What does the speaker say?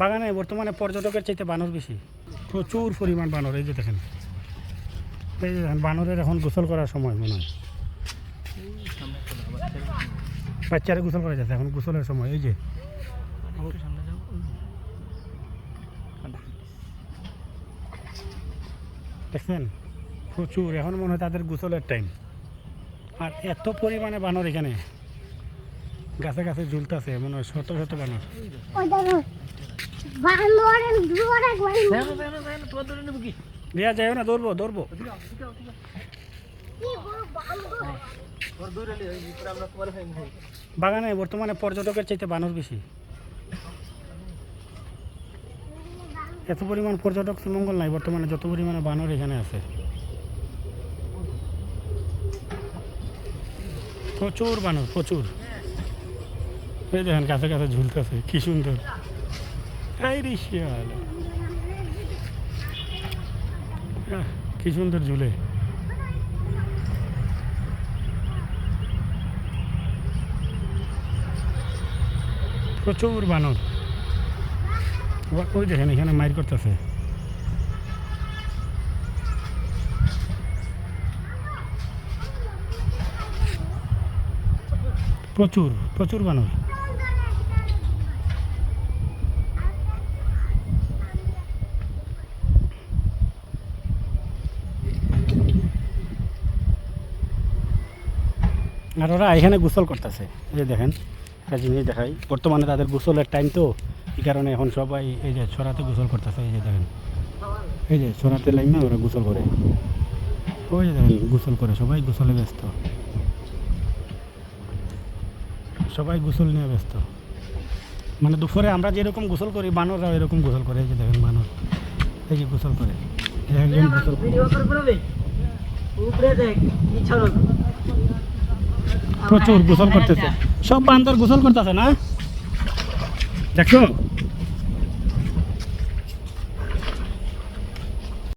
বাগানে বর্তমানে পর্যটকের চাইতে বানর বেশি। প্রচুর পরিমাণ বানর, এই যে দেখেন। এই যে দেখেন, বানরের এখন গোসল করার সময় মনে হয়। বাচ্চারা গোসল করা যাচ্ছে, এখন গোসলের সময়, এই যে। দেখছেন? প্রচুর, এখন মনে হয় তাদের গোসলের টাইম আর এত পরিমাণে বানর এখানে। গাছে গাছে ঝুলতেছে, মনে হয় শত শত বানর। রিয়া না দৌড়বো দৌড়বো বাগানে বর্তমানে পর্যটকের চাইতে বানর বেশি। এত পরিমাণ পর্যটক মঙ্গল নাই বর্তমানে যত পরিমাণে বানর এখানে আছে। প্রচুর বানর প্রচুর। এই দেখেন কাছে কাছে ঝুলতেছে কি সুন্দর। এই শিয়াল। কি সুন্দর ঝুলে। প্রচুর বানর। ওই দেখেন, এখানে মাইর করতেছে। প্রচুর প্রচুর বানর। আর ওরা এখানে গোসল করতেছে। এই যে দেখেন, একটা জিনিস দেখাই। বর্তমানে তাদের গোসলের টাইম তো, এই কারণে এখন সবাই এই যে ছড়াতে গোসল করতেছে, এই যে দেখেন। এই যে ছড়াতে লাইন না, ওরা গোসল করে। ওই যে দেখেন, গোসল করে, সবাই গোসলে ব্যস্ত। সবাই গোসল নিয়ে ব্যস্ত। মানে দুপুরে আমরা যেরকম গোসল করি বানররা এরকম গোসল করে, এই যে দেখেন বানর। এই যে গোসল করে। একজন গোসল করে ভিডিও করে পড়বে উপরে দেখ কি ছাড়ো প্রচুর গোসল করতেছে। সব বান্দর গোসল করতেছে না? দেখছ